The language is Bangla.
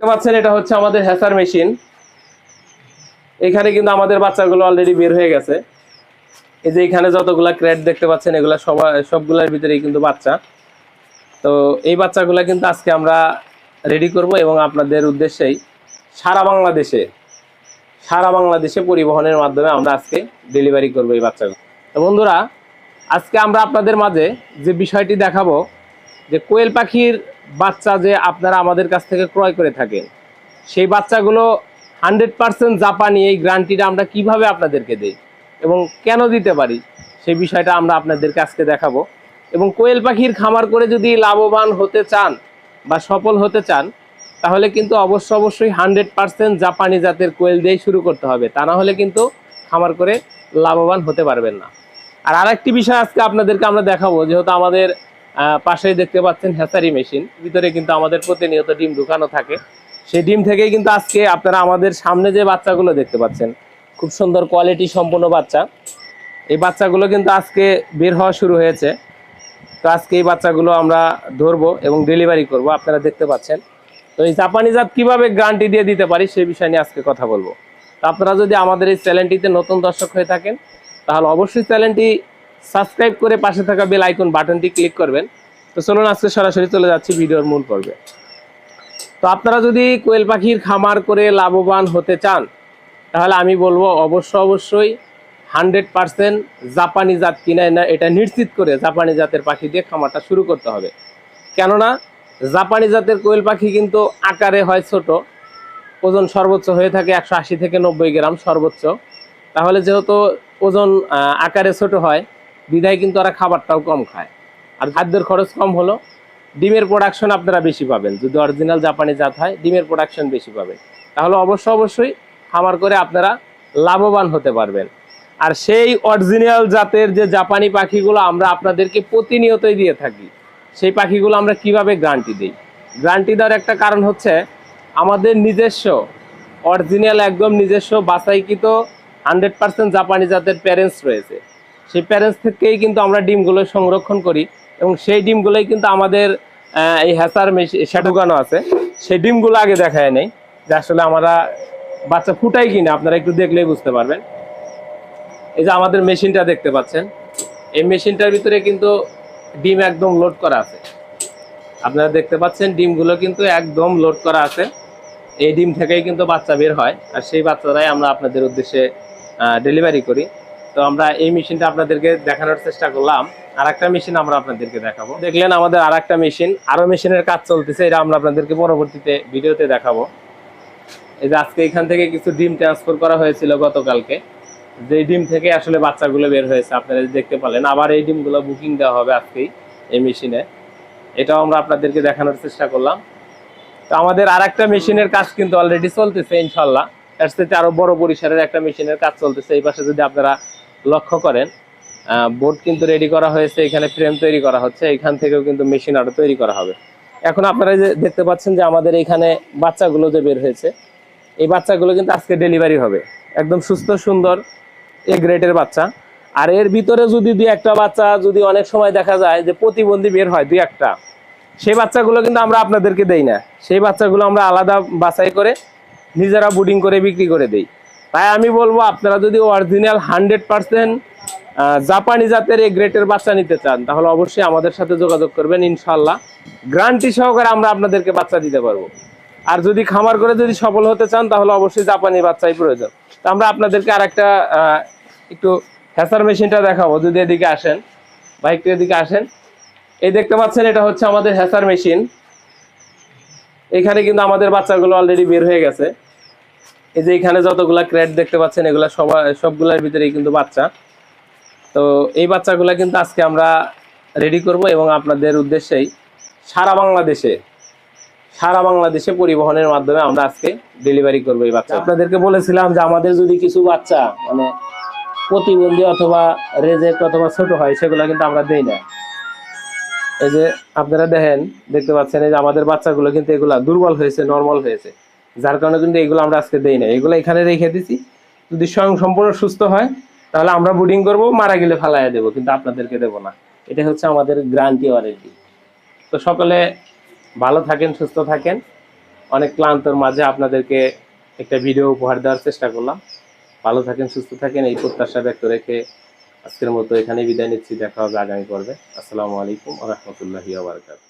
দেখতে পাচ্ছেন, এটা হচ্ছে আমাদের হ্যাসার মেশিন। এখানে কিন্তু আমাদের বাচ্চাগুলো অলরেডি বের হয়ে গেছে। এই যে এখানে যতগুলা ক্র্যাট দেখতে পাচ্ছেন, এগুলা সবার সবগুলোর ভিতরেই কিন্তু বাচ্চা। তো এই বাচ্চাগুলো কিন্তু আজকে আমরা রেডি করব এবং আপনাদের উদ্দেশ্যেই সারা বাংলাদেশে সারা বাংলাদেশে পরিবহনের মাধ্যমে আমরা আজকে ডেলিভারি করব এই বাচ্চাগুলো। তো বন্ধুরা, আজকে আমরা আপনাদের মাঝে যে বিষয়টি দেখাবো, যে কোয়েল পাখির বাচ্চা যে আপনারা আমাদের কাছ থেকে ক্রয় করে থাকেন, সেই বাচ্চাগুলো হান্ড্রেড পার্সেন্ট জাপানি, এই গ্রান্টিটা আমরা কীভাবে আপনাদেরকে দেই এবং কেন দিতে পারি, সেই বিষয়টা আমরা আপনাদেরকে আজকে দেখাবো। এবং কোয়েল পাখির খামার করে যদি লাভবান হতে চান বা সফল হতে চান, তাহলে কিন্তু অবশ্য অবশ্যই হান্ড্রেড পার্সেন্ট জাপানি জাতের কোয়েল দিয়েই শুরু করতে হবে। তা না হলে কিন্তু খামার করে লাভবান হতে পারবেন না। আর আরেকটি বিষয় আজকে আপনাদেরকে আমরা দেখাবো, যেহেতু আমাদের পাশেই দেখতে পাচ্ছেন হ্যাসারি মেশিন। ভিতরে কিন্তু আমাদের প্রতিনিয়ত ডিম ঢুকানো থাকে। সেই ডিম থেকেই কিন্তু আজকে আপনারা আমাদের সামনে যে বাচ্চাগুলো দেখতে পাচ্ছেন, খুব সুন্দর কোয়ালিটি সম্পন্ন বাচ্চা। এই বাচ্চাগুলো কিন্তু আজকে বের হওয়া শুরু হয়েছে। তো আজকে এই বাচ্চাগুলো আমরা ধরবো এবং ডেলিভারি করব, আপনারা দেখতে পাচ্ছেন। তো এই জাপানি জাত কীভাবে গ্যারান্টি দিয়ে দিতে পারি, সেই বিষয় নিয়ে আজকে কথা বলব। তো আপনারা যদি আমাদের এই চ্যানেলটিতে নতুন দর্শক হয়ে থাকেন, তাহলে অবশ্যই চ্যানেলটি সাবস্ক্রাইব করে পাশে থাকা বেল আইকন বাটনটি ক্লিক করবেন। তো চলুন আজকে সরাসরি চলে যাচ্ছি ভিডিওর মূল পর্বে। তো আপনারা যদি কোয়েল পাখির খামার করে লাভবান হতে চান, তাহলে আমি বলব অবশ্য অবশ্যই হান্ড্রেড পার্সেন্ট জাপানি জাত কিনে না, এটা নিশ্চিত করে জাপানি জাতের পাখি দিয়ে খামারটা শুরু করতে হবে। কেননা জাপানি জাতের কোয়েল পাখি কিন্তু আকারে হয় ছোট, ওজন সর্বোচ্চ হয়ে থাকে একশো আশি থেকে নব্বই গ্রাম সর্বোচ্চ। তাহলে যেহেতু ওজন আকারে ছোট হয় বিধায় কিন্তু ওরা খাবারটাও কম খায়। আর খাদ্যের খরচ কম হলো। ডিমের প্রোডাকশন আপনারা বেশি পাবেন। যদি অরিজিনাল জাপানি জাত হয়, ডিমের প্রোডাকশন বেশি পাবেন। তাহলে অবশ্য অবশ্যই খামার করে আপনারা লাভবান হতে পারবেন। আর সেই অরিজিনাল জাতের যে জাপানি পাখিগুলো আমরা আপনাদেরকে প্রতিনিয়তই দিয়ে থাকি, সেই পাখিগুলো আমরা কীভাবে গ্যারান্টি দিই? গ্যারান্টি দেওয়ার একটা কারণ হচ্ছে আমাদের নিজস্ব অরিজিনাল একদম নিজস্ব বাছাইকৃত হান্ড্রেড পার্সেন্ট জাপানি জাতের প্যারেন্টস রয়েছে। সেই প্যারেন্টস থেকেই কিন্তু আমরা ডিমগুলো সংরক্ষণ করি এবং সেই ডিমগুলোই কিন্তু আমাদের এই হ্যাসার মেশিন ঢুকানো আছে। সেই ডিমগুলো আগে দেখায় নেই যে আসলে আমরা বাচ্চা ফুটাই কিনা, আপনারা একটু দেখলেই বুঝতে পারবেন। এই যে আমাদের মেশিনটা দেখতে পাচ্ছেন, এই মেশিনটার ভিতরে কিন্তু ডিম একদম লোড করা আছে। আপনারা দেখতে পাচ্ছেন ডিমগুলো কিন্তু একদম লোড করা আছে। এই ডিম থেকেই কিন্তু বাচ্চা বের হয়, আর সেই বাচ্চারাই আমরা আপনাদের উদ্দেশ্যে ডেলিভারি করি। তো আমরা এই মেশিনটা আপনাদেরকে দেখানোর চেষ্টা করলাম। আর একটা মেশিন আমরা আপনাদেরকে দেখাবো। দেখলেন আমাদের আর একটা মেশিন। আরও মেশিনের কাজ চলতেছে, এটা আমরা আপনাদেরকে পরবর্তীতে ভিডিওতে দেখাবো। এই যে আজকে এখান থেকে কিছু ডিম ট্রান্সফার করা হয়েছিল গতকালকে। যে ডিম থেকে আসলে বাচ্চাগুলো বের হয়েছে, আপনারা দেখতে পারলেন আবার এই ডিমগুলো বুকিং দেওয়া হবে আজকেই এই মেশিনে। এটাও আমরা আপনাদেরকে দেখানোর চেষ্টা করলাম। তো আমাদের আর একটা মেশিনের কাজ কিন্তু অলরেডি চলতেছে ইনশাল্লাহ এর সাথে আরও বড় পরিসরের একটা মেশিনের কাজ চলতেছে, এই পাশে যদি আপনারা লক্ষ্য করেন বোর্ড কিন্তু রেডি করা হয়েছে, এখানে ফ্রেম তৈরি করা হচ্ছে, এখান থেকেও কিন্তু মেশিন আরও তৈরি করা হবে। এখন আপনারা যে দেখতে পাচ্ছেন যে আমাদের এখানে বাচ্চাগুলো যে বের হয়েছে, এই বাচ্চাগুলো কিন্তু আজকে ডেলিভারি হবে। একদম সুস্থ, সুন্দর এ গ্রেডের বাচ্চা। আর এর ভিতরে যদি দুই একটা বাচ্চা, যদি অনেক সময় দেখা যায় যে প্রতিবন্ধী বের হয় দুই একটা, সেই বাচ্চাগুলো কিন্তু আমরা আপনাদেরকে দেই না। সেই বাচ্চাগুলো আমরা আলাদা বাছাই করে নিজেরা বুডিং করে বিক্রি করে দেই। তাই আমি বলব, আপনারা যদি অরিজিনাল হান্ড্রেড পার্সেন্ট জাপানি জাতের এই গ্রেটের বাচ্চা নিতে চান, তাহলে অবশ্যই আমাদের সাথে যোগাযোগ করবেন ইনশাল্লাহ গ্রান্টি সহকারে আমরা আপনাদেরকে বাচ্চা দিতে পারব। আর যদি খামার করে যদি সফল হতে চান, তাহলে অবশ্যই জাপানি বাচ্চাই প্রয়োজন। তো আমরা আপনাদেরকে আর একটা একটু হ্যাসার মেশিনটা দেখাবো, যদি এদিকে আসেন। বা একটু এদিকে আসেন। এই দেখতে পাচ্ছেন, এটা হচ্ছে আমাদের হ্যাসার মেশিন। এখানে কিন্তু আমাদের বাচ্চাগুলো অলরেডি বের হয়ে গেছে। এই যে এখানে যতগুলা ক্র্যাট দেখতে পাচ্ছেন, এগুলা সবার সবগুলোর ভিতরেই কিন্তু বাচ্চা। তো এই বাচ্চাগুলা কিন্তু আজকে আমরা রেডি করব এবং আপনাদের উদ্দেশ্যেই সারা বাংলাদেশে সারা বাংলাদেশে পরিবহনের মাধ্যমে আমরা আজকে ডেলিভারি করব এই বাচ্চা। আপনাদেরকে বলেছিলাম যে আমাদের যদি কিছু বাচ্চা মানে প্রতিবন্ধী অথবা রেজেক্ট অথবা ছোট হয়, সেগুলো কিন্তু আমরা দেই না। এই যে আপনারা দেখেন, দেখতে পাচ্ছেন, এই যে আমাদের বাচ্চাগুলো কিন্তু এগুলা দুর্বল হয়েছে নর্মাল হয়েছে। যার কারণে কিন্তু এগুলো আমরা আজকে দেই না এগুলো এখানে রেখে দিছি। যদি স্বয়ং সম্পূর্ণ সুস্থ হয়, তাহলে আমরা বুডিং করব, মারা গেলে ফালাইয়া দেবো, কিন্তু আপনাদেরকে দেবো না। এটা হচ্ছে আমাদের গ্রান্টি ওয়ারেন্টি তো সকলে ভালো থাকেন, সুস্থ থাকেন। অনেক ক্লান্তর মাঝে আপনাদেরকে একটা ভিডিও উপহার দেওয়ার চেষ্টা করলাম। ভালো থাকেন, সুস্থ থাকেন, এই প্রত্যাশা ব্যক্ত রেখে আজকের মতো এখানে বিদায় নিচ্ছি দেখা হবে আগামী পর্বে। আসসালামু আলাইকুম রহমতুল্লাহি আবরকাত